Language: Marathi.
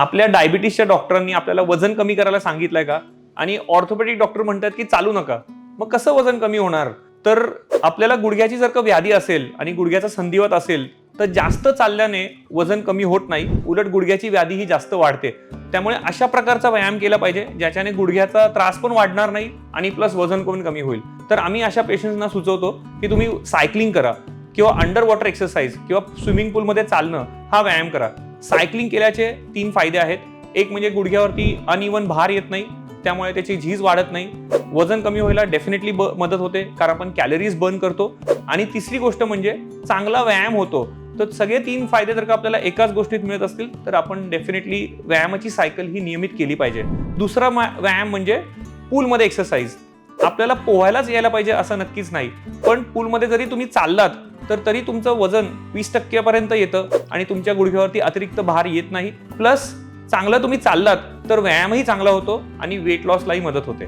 आपल्या डायबिटीसच्या डॉक्टरांनी आपल्याला वजन कमी करायला सांगितलंय का? आणि ऑर्थोपेडिक डॉक्टर म्हणतात की चालू नका. मग कसं वजन कमी होणार? तर आपल्याला गुडघ्याची जर का व्याधी असेल आणि गुडघ्याचा संधिवात असेल तर जास्त चालल्याने वजन कमी होत नाही. उलट गुडघ्याची व्याधी ही जास्त वाढते. त्यामुळे अशा प्रकारचा व्यायाम केला पाहिजे ज्याच्याने गुडघ्याचा त्रास पण वाढणार नाही आणि प्लस वजन पण कमी होईल. तर आम्ही अशा पेशंट्सना सुचवतो की तुम्ही सायकलिंग करा किंवा अंडर वॉटर एक्सरसाइज किंवा स्विमिंग पूलमध्ये चालणं हा व्यायाम करा. सायकलिंग केल्याचे तीन फायदे आहेत. एक म्हणजे गुडघ्यावरती अनइवन भार येत नाही त्यामुळे त्याची झीज वाढत नाही. वजन कमी व्हायला डेफिनेटली ब मदत होते कारण आपण कॅलरीज बर्न करतो. आणि तिसरी गोष्ट म्हणजे चांगला व्यायाम होतो. तर सगळे तीन फायदे जर का आपल्याला एकाच गोष्टीत मिळत असतील तर आपण डेफिनेटली व्यायामाची सायकल ही नियमित केली पाहिजे. दुसरा व्यायाम म्हणजे पूलमध्ये एक्सरसाइज आपल्याला पोहायलाच यायला पाहिजे असं नक्कीच नाही. पण पूलमध्ये जरी तुम्ही चाललात तर तरी तुमचं वजन वीस टक्क्यापर्यंत येतं आणि तुमच्या गुडघ्यावरती अतिरिक्त भार येत नाही. प्लस चांगलं तुम्ही चाललात तर व्यायामही चांगला होतो आणि वेट लॉसलाही मदत होते.